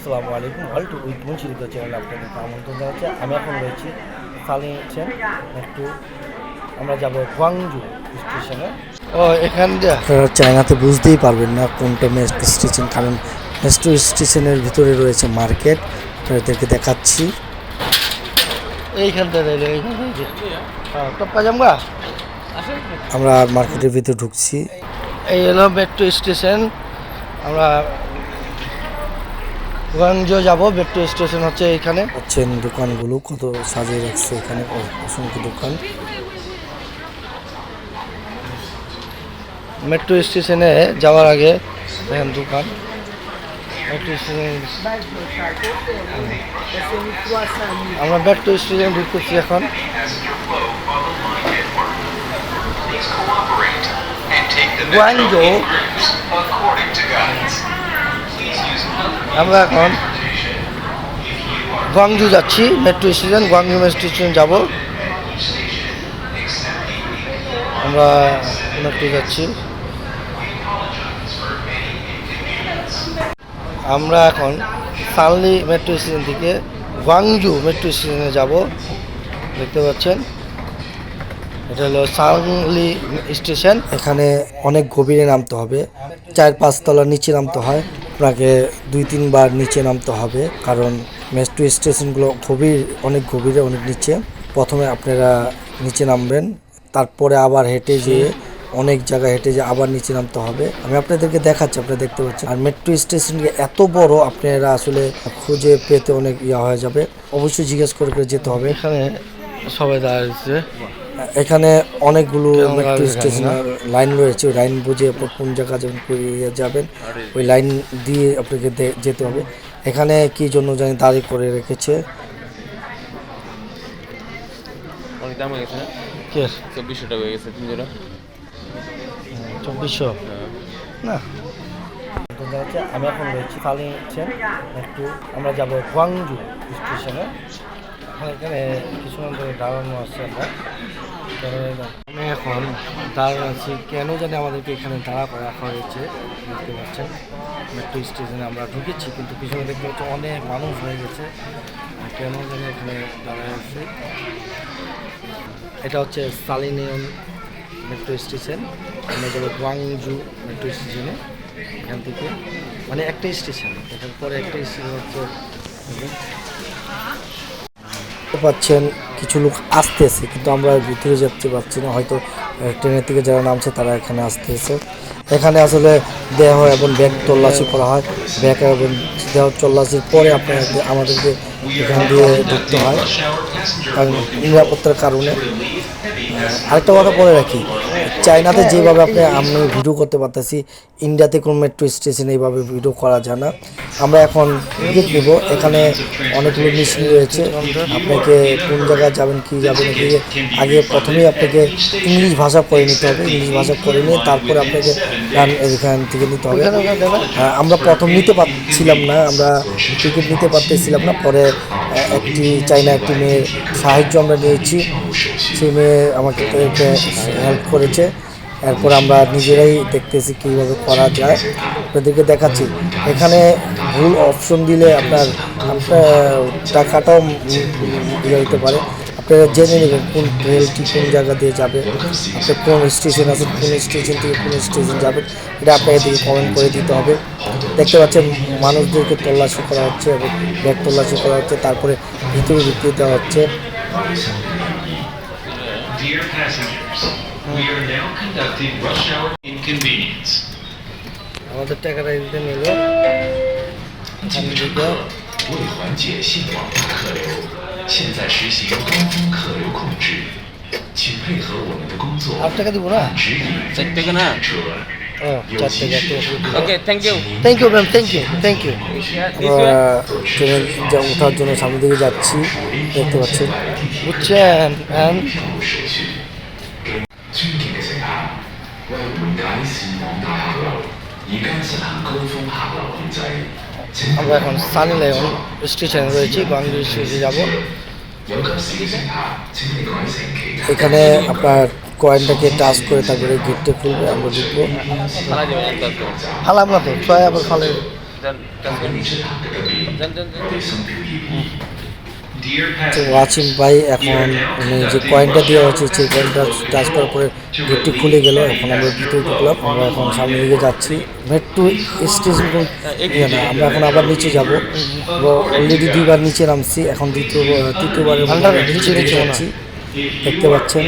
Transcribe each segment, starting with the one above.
আসসালামু আলাইকুম। World with মুন্সিলিত চ্যানেলে আপনাদেরকে আমন্ত্রণ জানাচ্ছি। আমি এখন রয়েছি সালিয়েছেন একটু আমরা যাব গুয়াংজু স্টেশনে। ও এখান দিয়ে। আপনারা চায়নাতে বুঝতেই পারবেন না কোনটা মেস্ট স্টেশন কারণ মেস্ট স্টেশনের ভিতরে রয়েছে মার্কেট আপনাদেরকে দেখাচ্ছি। হ্যাঁ আমরা মার্কেটের ভিতরে ঢুকছি। এই হলো মেট্রো স্টেশন আমরা গুয়াংজো যাব মেট্রো স্টেশন হচ্ছে এইখানে। পাচ্ছেন দোকানগুলো কত সাজিয়ে রাখছে এখানে? অসংখ্য দোকান। মেট্রো স্টেশনে যাওয়ার আগে দেখেন দোকান। মেট্রো স্টেশনে আমরা মেট্রো স্টেশনে ঢুকতেছি এখন। Guangzhou. আমরা এখন গুয়াংজু যাচ্ছি metro station Guangzhou metro station যাব. আমরা মেট্রো যাচ্ছি। আমরা এখন সানলি মেট্রো স্টেশন থেকে গুয়াংজু মেট্রো স্টেশনে যাব। দেখতে পাচ্ছেন? এটা হলো সাংলি স্টেশন এখানে অনেক গভীরে নামতে হবে। চার পাঁচ তলার নিচে নামতে হয়। আপনাকে দুই তিনবার নিচে নামতে হবে, কারণ মেট্রো স্টেশনগুলো গভীর, অনেক গভীরে, অনেক নিচে। প্রথমে আপনারা নিচে নামবেন, তারপরে আবার হেঁটে যেয়ে অনেক জায়গা হেঁটে যে আবার নিচে নামতে হবে। আমি আপনাদেরকে দেখাচ্ছি, আপনারা দেখতে পাচ্ছেন। আর মেট্রো স্টেশন এত বড়, আপনারা আসলে খুঁজে পেতে অনেক ইয়া হয়ে যাবে। অবশ্যই জিজ্ঞেস করে করে যেতে হবে। এখানে সবাই দাঁড়িয়েছে। এখানে অনেকগুলো মেট্রো স্টেশনের লাইন রয়েছে। ওই লাইন বুঝে কোন জায়গা যাবেন ওই লাইন দিয়ে আপনাকে যেতে হবে। এখানে কি জন্য জানি দাঁড়ি করে রেখেছে। অনেক দাম হয়ে গেছে না? কে? চব্বিশশো টাকা হয়ে গেছে তিন চব্বিশশো? না। আমি এখন রয়েছি সালিয়েছেন একটু আমরা যাব গুয়াংজু স্টেশনে। এখন কিছুক্ষণ ধরে দাঁড়ানো আছে আমরা। আমি এখন দাঁড়ানো আছি। কেন জানি আমাদেরকে এখানে দাঁড়া করে রাখা হয়েছে দেখতে পাচ্ছেন মেট্রো স্টেশনে আমরা ঢুকেছি, কিন্তু পিছনে দেখতে পাচ্ছি অনেক মানুষ হয়ে গেছে। কেন জানি এখানে দাঁড়ায় আছে। এটা হচ্ছে সালিনিয়ন মেট্রো স্টেশন। আমরা গুয়াংজু মেট্রো স্টেশনে, এখান থেকে। মানে একটাই স্টেশন, এখান পরে একটাই স্টেশন হচ্ছে পাচ্ছেন, কিছু লোক আসতেছে, কিন্তু আমরা ভিতরে যেতে পারছি না। হয়তো ট্রেনের থেকে যারা নামছে, তারা এখানে আসতেছে। এখানে আসলে দেহ এবং ব্যাগ তল্লাশি করা হয়। ব্যাগ এবং দেহ তল্লাশির পরে আপনার আমাদেরকে এখান দিয়ে ঢুকতে হয়। কারণ নিরাপত্তার কারণে। আরেকটা কথা বলে রাখি। চায়নাতে যেভাবে আপনি আমি ভিডিও করতে পারতেছি ইন্ডিয়াতে কোনো মেট্রো স্টেশনে এইভাবে ভিডিও করা যায় না। আমরা এখন টিকিট নেব। এখানে অনেকগুলো মেশিন রয়েছে। আপনাকে কোন জায়গায় যাবেন কি যাবেন কি আগে প্রথমেই আপনাকে ইংলিশ ভাষা পড়ে নিতে হবে। ইংলিশ ভাষা পড়ে নিয়ে তারপরে আপনাকে গান এখান থেকে নিতে হবে। হ্যাঁ, আমরা প্রথম নিতে পারছিলাম না। আমরা টিকিট নিতে পারতেছিলাম না। পরে একটি চাইনা একটি মেয়ের সাহায্য আমরা নিয়েছি। সেই মেয়ে আমাকে হেল্প করেছে। এরপর আমরা নিজেরাই দেখতেছি কীভাবে করা যায়। আপনাদেরকে দেখাচ্ছি, এখানে ভুল অপশন দিলে আপনার টাকাটাও দিয়ে ইয়ে পারে। আপনারা জেনে নেবেন কোন রেলটি কোন জায়গা দিয়ে যাবে আপনি কোন স্টেশন আছে কোন স্টেশন থেকে কোন স্টেশন যাবেন এটা আপনাকে দিকে কমেন্ট করে দিতে হবে দেখতে পাচ্ছেন মানুষদেরকে তল্লাশি করা হচ্ছে এবং ব্যাগ তল্লাশি করা হচ্ছে তারপরে ভিতরে ঢুকতে দেওয়া হচ্ছে Dear passengers, we are now conducting rush hour inconvenience. আমাদের টাকাটা দিতে নিল এখান থেকে 为缓解信往返客流， 现在实行高峰客流控制，请配合我们的工作， আট টাকা দিব না指引 চার টাকা না 车。 ও চার টাকা okay thank you thank you ma'am thank you thank you আমরা ট্রেনে যা ওঠার জন্য সামনের দিকে যাচ্ছি দেখতে পাচ্ছেন বুঝছেন আমরা এখন সানি লায়ন স্টেশনে রয়েছি বাংলি স্টেশনে যাব। এখানে আপনার কয়েনটাকে টাচ করে তারপরে গেটটা খুলবে আমরা ঢুকবো। হালাম না তো ছয় আবার ফালে। তো ওয়াচিং ভাই এখন মানে যে কয়েনটা দেওয়া হচ্ছে সেই কয়েনটা টাচ করার পরে গেটটি খুলে গেল এখন আমরা ভিতরে ঢুকলাম আমরা এখন সামনে দিকে যাচ্ছি। মেট্রো স্টেশন ইয়ে না আমরা এখন আবার নিচে যাব। অলরেডি দুইবার নিচে নামছি এখন দ্বিতীয় তৃতীয়বার আমরা নিচে নিচে যাচ্ছি দেখতে পাচ্ছেন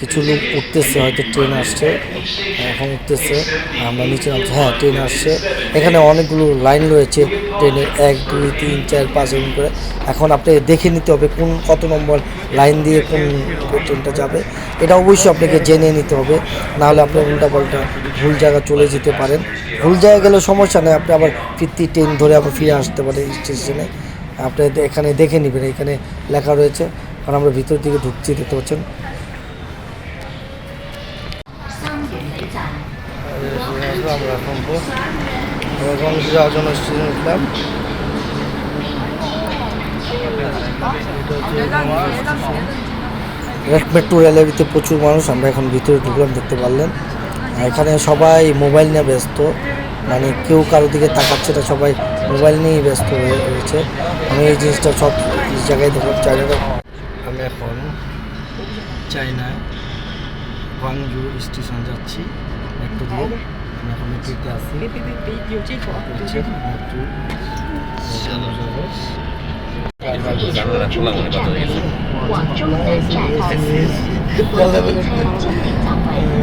কিছু লোক উঠতেছে, হয়তো ট্রেন আসছে এখন উঠতেছে, আমরা নিচে নামছি হ্যাঁ ট্রেন আসছে। এখানে অনেকগুলো লাইন রয়েছে ট্রেনের এক, দুই, তিন, চার, পাঁচ এরকম করে। এখন আপনি দেখে নিতে হবে কোন, কত নম্বর লাইন দিয়ে কোন ট্রেনটা যাবে। এটা অবশ্যই আপনাকে জেনে নিতে হবে, নাহলে আপনি উল্টা পাল্টা ভুল জায়গা চলে যেতে পারেন। ভুল জায়গায় গেলে সমস্যা নেই, আপনি আবার ফিরতি ট্রেন ধরে আবার ফিরে আসতে পারেন স্টেশনে। আপনি এখানে দেখে নেবেন, এখানে লেখা রয়েছে কারণ আমরা ভিতর দিকে ঢুকছি, দেখতে পাচ্ছেন? মেট্রো প্রচুর মানুষ, আমরা এখন ভিতরে ঢুকলাম, দেখতে পারলেন। আর এখানে সবাই মোবাইল নিয়ে ব্যস্ত। মানে কেউ কারও দিকে তাকাচ্ছে না, সবাই মোবাইল নিয়েই ব্যস্ত হয়ে রয়েছে। আমি এই জিনিসটা সব জায়গায় দেখলাম আমি এখন চায়নায় বাংজু স্টেশন যাচ্ছি। একটু দিয়ে আমি এখন মেট্রিতে আছি।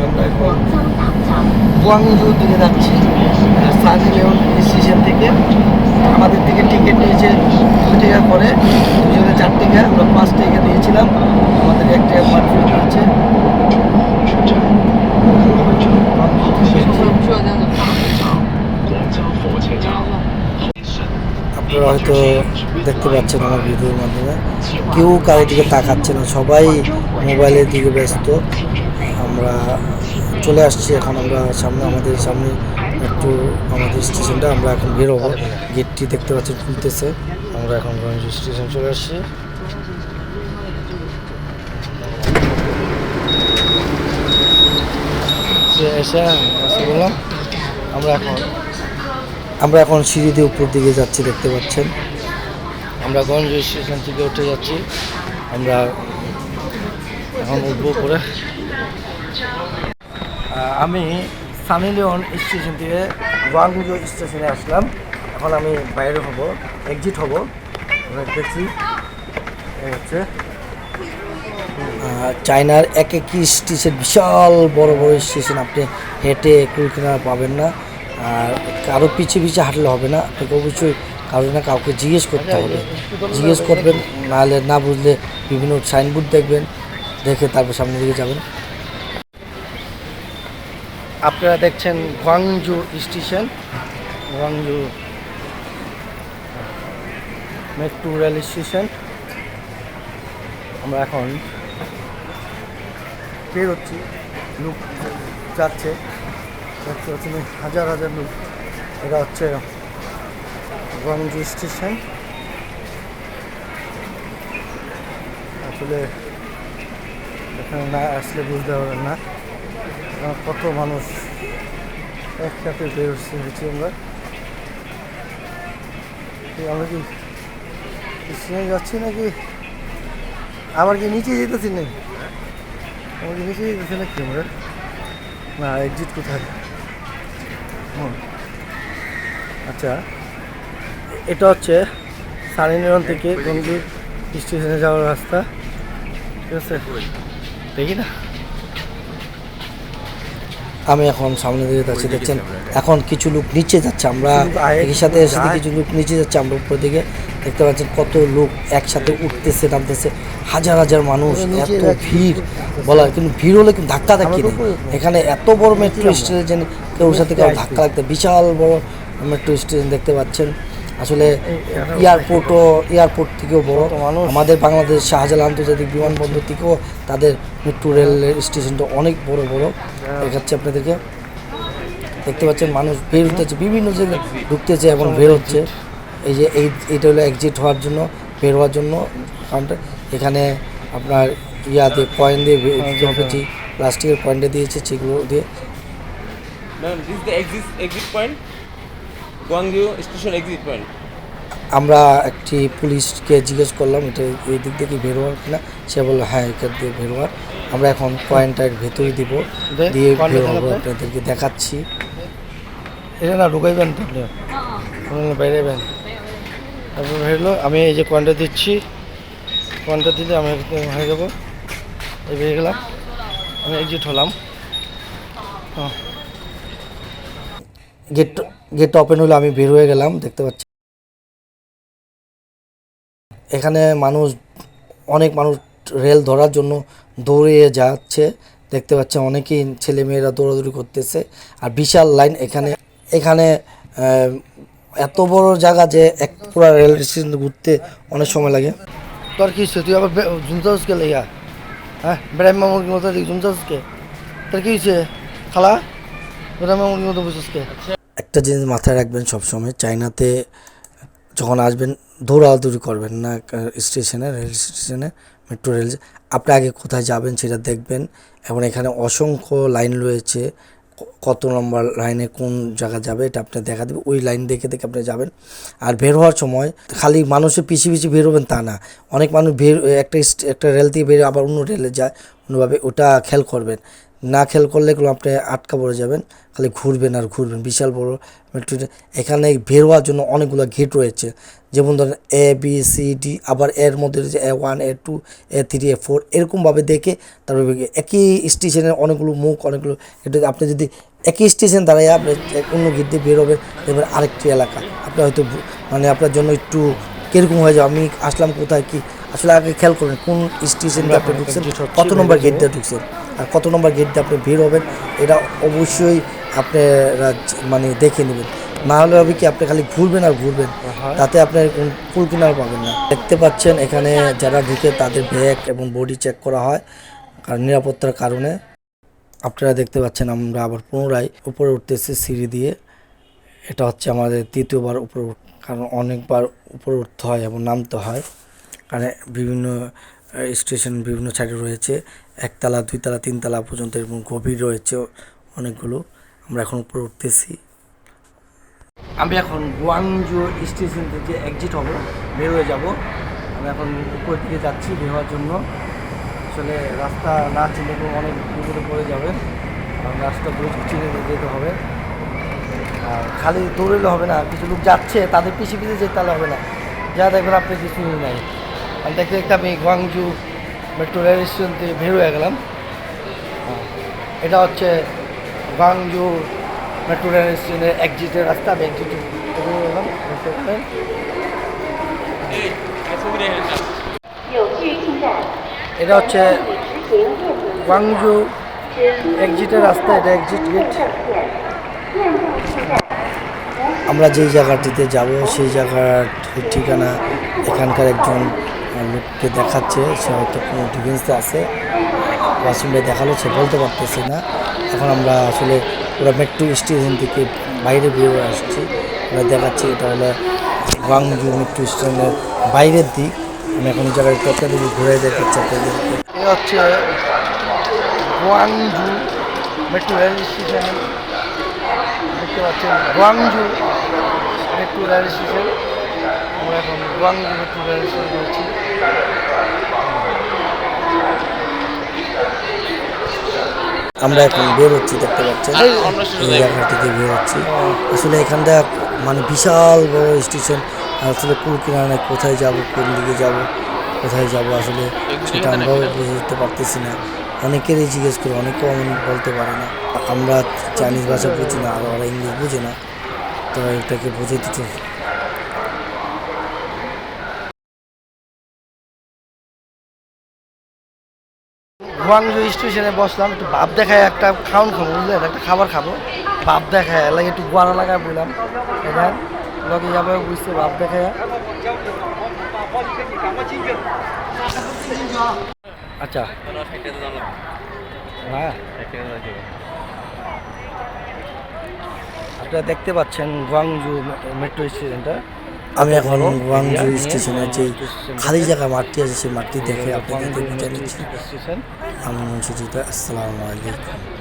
আমরা এখন গুয়াংজুর দিকে যাচ্ছি। সানি লিওন স্টেশন থেকে আমাদের থেকে টিকিট নিয়েছে দুই টাকা করে। দুজনে চার টাকা, আমরা পাঁচ টাকা দিয়েছিলাম। আমাদের এক টাকা পার দিয়েছে আপনারা হয়তো দেখতে পাচ্ছেন আমার ভিডিওর মাধ্যমে, কেউ কারোর দিকে তাকাচ্ছে না। সবাই মোবাইলের দিকে ব্যস্ত। আমরা চলে আসছি এখন, আমরা সামনে, আমাদের সামনে একটু আমাদের স্টেশনটা, আমরা এখন বের হব গেটটি দেখতে পাচ্ছি খুলতেছে। আমরা এখন গুয়াংজু স্টেশন চলে আসছি। বললাম। আমরা এখন আমরা এখন সিঁড়ি দিয়ে উপর দিকে যাচ্ছি, দেখতে পাচ্ছেন। আমরা গঞ্জ স্টেশন থেকে উঠে যাচ্ছি। আমরা এখন উঠবো করে আমি সানি লিওন স্টেশন থেকে গুয়াংজু স্টেশনে আসলাম। এখন আমি বাইরে হব এক্সিট হব। দেখছি হচ্ছে চায়নার এক একই স্টেশন, বিশাল বড় বড় স্টেশন। আপনি হেঁটে কুলকিনারা পাবেন না। আর কারও পিছিয়ে পিছিয়ে হাঁটলে হবে না। আপনাকে অবশ্যই কারও না কাউকে জিজ্ঞেস করতে হবে। জিজ্ঞেস করবেন, নাহলে না বুঝলে বিভিন্ন সাইনবোর্ড দেখবেন, দেখে তারপর সামনের দিকে যাবেন। আপনারা দেখছেন Guangzhou station Guangzhou metro rail station আমরা এখন বের হচ্ছি লোক যাচ্ছে, দেখতে পাচ্ছেন হাজার হাজার লোক। এটা হচ্ছে গুয়াংজু স্টেশন আসলে এখানে না আসলে বুঝতে পারবেন না। কত মানুষ একসাথে বের হচ্ছে আমরা। আমরা কি স্টেশনে যাচ্ছি নাকি? আবার কি নিচে যেতেছি নাকি? আমার কি নিচে যেতেছি নাকি আমরা? না এক্সিট কোথায়? হুম। আচ্ছা এটা হচ্ছে সারিনিরন থেকে গঙ্গির স্টেশনে যাওয়ার রাস্তা। ঠিক আছে? দেখি না। আমি এখন সামনে দিকে যাচ্ছি দেখছেন? এখন কিছু লোক নিচে যাচ্ছে আমরা একসাথে এসে একই সাথে কিছু লোক কিছু লোক নিচে যাচ্ছে আমরা উপর দিকে দেখতে পাচ্ছেন কত লোক একসাথে উঠতেছে নামতেছে। হাজার হাজার মানুষ এত। ভিড় বলার কিন্তু ভিড় হলে কিন্তু ধাক্কা ধাক্কি নেই এখানে এত বড় মেট্রো স্টেশন কেউ সাথে কেউ ধাক্কা লাগতে বিশাল বড় মেট্রো স্টেশন দেখতে পাচ্ছেন। আসলে এয়ারপোর্টও এয়ারপোর্ট থেকেও বড়। মানুষ। আমাদের বাংলাদেশ শাহজালাল আন্তর্জাতিক বিমানবন্দর থেকেও তাদের মেট্রো রেলের স্টেশনটা অনেক বড় বড়। দেখাচ্ছে আপনাদেরকে। দেখতে পাচ্ছেন মানুষ বের হতেছে বিভিন্ন জায়গায় ঢুকতেছে এবং বের হচ্ছে। এই যে এই এইটা হলো এক্সিট হওয়ার জন্য বের হওয়ার জন্য। কাউন্টার এখানে আপনার ইয়া দিয়ে পয়েন্ট দিয়ে বে- দিতে হবে যে প্লাস্টিকের পয়েন্টে দিয়েছে সেগুলো দিয়ে। The exit point Guangzhou station exit point আমরা একটি পুলিশকে জিজ্ঞেস করলাম এটা এই দিক থেকে বেরোয়ার কিনা? সে বলল হ্যাঁ এখান দিয়ে বেরোয়ার আমরা এখন পয়েন্টটার ভেতরে দিব দিয়ে আপনাদেরকে দেখাচ্ছি। এটা না ঢুকাইবেন তো আপনি? বাইরেবেন তারপর হলো আমি এই যে কয়েনটা দিচ্ছি। কয়েনটা দিলে আমি হয়ে যাব। এই বেরিয়ে গেলাম। আমি এক্সিট হলাম। হ্যাঁ। গেট গেটটা ওপেন হলো আমি বের হয়ে গেলাম, দেখতে পাচ্ছি। এখানে মানুষ, অনেক মানুষ রেল ধরার জন্য দৌড়ে যাচ্ছে। দেখতে পাচ্ছে অনেকেই ছেলে মেয়েরা দৌড়াদৌড়ি করতেছে। আর বিশাল লাইন এখানে। এখানে এত বড় জায়গা যে এক পুরো রেল স্টেশন ঘুরতে অনেক সময় লাগে। তোর কি হচ্ছে তুই আবার জুমচাউসকে লেগা হ্যাঁ? ব্রাহ্মা মুরগির মতো জুমচাউসকে তোর কি হয়েছে খালা? ব্রাহ্মা মতো বুঝছিসকে একটা জিনিস মাথায় রাখবেন সবসময়, চায়নাতে যখন আসবেন দৌড়াদৌড়ি করবেন না স্টেশনে, রেল স্টেশনে, মেট্রো রেল, আপনি আগে কোথায় যাবেন সেটা দেখবেন। এবং এখানে অসংখ্য লাইন রয়েছে কত নম্বর লাইনে কোন জায়গা যাবে এটা আপনি দেখা দেবে, ওই লাইন দেখে দেখে আপনি যাবেন। আর বের হওয়ার সময় খালি মানুষের পিছিয়ে পিছিয়ে বেরোবেন তা না, অনেক মানুষ বের, একটা একটা রেল থেকে বেরিয়ে আবার অন্য রেলে যায়, অন্যভাবে ওটা খেয়াল করবেন। না খেয়াল করলে এগুলো আপনি আটকা পড়ে যাবেন, খালি ঘুরবেন আর ঘুরবেন। বিশাল বড় মেট্রো এখানে বের হওয়ার জন্য অনেকগুলো গেট রয়েছে। যেমন ধরেন এ বি সি ডি আবার এর মধ্যে রয়েছে A one A two A three A four এরকমভাবে দেখে তারপরে একই স্টেশনের অনেকগুলো মুখ, অনেকগুলো এটা আপনি যদি একই স্টেশন দাঁড়ায় আপনি অন্য গেট দিয়ে বেরোবেন এবার আরেকটি এলাকা। আপনি হয়তো মানে আপনার জন্য একটু কীরকম হয়ে যাবে? আমি আসলাম কোথায়, কি আসলে আগে খেয়াল করবেন কোন স্টেশন দিয়ে আপনি ঢুকছেন কত নম্বর গেট দিয়ে ঢুকছেন আর কত নম্বর গেট দিয়ে আপনি বের হবেন এটা অবশ্যই আপনারা মানে দেখে নেবেন। না হলে হবে কি আপনি খালি ঘুরবেন আর ঘুরবেন তাতে আপনার কোন ফুল কিনার পাবেন না। দেখতে পাচ্ছেন এখানে যারা ঢুকে তাদের ব্যাগ এবং বডি চেক করা হয় কারণ নিরাপত্তার কারণে। আপনারা দেখতে পাচ্ছেন আমরা আবার পুনরায় উপরে উঠতেছি সিঁড়ি দিয়ে। এটা হচ্ছে আমাদের তৃতীয়বার উপরে উঠ- কারণ অনেকবার উপরে উঠতে হয় এবং নামতে হয়। কারণ বিভিন্ন স্টেশন বিভিন্ন সাইডে রয়েছে। একতলা, দুইতলা, তিনতলা পর্যন্ত এবং গভীর রয়েছে অনেকগুলো। আমরা এখন উপরে উঠতেছি। আমি এখন গুয়াংজু স্টেশন থেকে এক্সিট হব বের হয়ে যাব। আমি এখন উপর দিকে যাচ্ছি বের হওয়ার জন্য। আসলে রাস্তা না চিনে কেউ অনেক বিপদে পড়ে যাবে কারণ রাস্তা বুঝে চিনে যেতে হবে। আর খালি দৌড়লে হবে না, কিছু লোক যাচ্ছে, তাদের পিছিয়ে পিছিয়ে যেতে হবে না। যা দেখবেন আপনি কিছুই নাই। আর দেখতে দেখতে আমি গোয়াংজু মেট্রো রেল স্টেশন থেকে বের হয়ে গেলাম। এটা হচ্ছে গোয়াংজু মেট্রো রেল স্টেশনের এক্সিটের রাস্তা, আমি এক্সিট গেলাম মেট্রো রেল এটা হচ্ছে গোয়াংজু এক্সিটের রাস্তা, এটা এক্সিট গেট আমরা যেই জায়গাটিতে যাব, সেই জায়গার ঠিকানা এখানকার একজন লোককে দেখাচ্ছে, সে হয়তো কোনো ডিফেন্সে আছে। ভাই দেখাল, সে বলতে পারতেছে না। এখন আমরা আসলে ওরা মেট্রো স্টেশন থেকে বাইরে বেরিয়ে আসছি। ওরা দেখাচ্ছি এটা হলো গুয়াংজু মেট্রো স্টেশনের বাইরের দিক। আমি এখন জায়গায় আপনাদের ঘুরে দেখাচ্ছি আপনাদেরকে এ হচ্ছে গুয়াংজু মেট্রো রেল স্টেশন দেখতে পাচ্ছেন মেট্রো রেল স্টেশন আমরা এখন গুয়াংজু মেট্রো রেল স্টেশন রয়েছি আমরা এখন বের হচ্ছি দেখতে পাচ্ছেন? এই অন্য স্টেশনে বের হচ্ছি। আসলে এখানটা মানে বিশাল বড় স্টেশন। আসলে কুল কিনারে কোথায় যাব কোন দিকে যাব কোথায় যাব আসলে সেটা আমরাও বুঝতে পারতেছি না। অনেকেরই জিজ্ঞেস করি অনেকেও আমি বলতে পারে না। আমরা চাইনিজ ভাষা বুঝি না আর ওরা ইংলিশ বুঝে না। তো এটাকে বুঝে দিতে গুয়াংজু স্টেশনে বসলাম একটু ভাব দেখায় একটা খাওয়ান খাব বুঝলেন একটা খাবার খাব ভাব দেখায় লাগে একটু গোয়ানা লাগায় বললাম। এবার লগে যাবে বুঝতে ভাব দেখায়। আচ্ছা। হ্যাঁ। আপনারা দেখতে পাচ্ছেন গুয়াংজু মেট্রো স্টেশনটা। আমি এখন গুয়াংজু স্টেশনের যে খালি জায়গা মাঠটি আছে সেই মাঠটি দেখে আপনাদেরকে বুঝে নিচ্ছি স্টেশন জিতা আসসালামু আলাইকুম।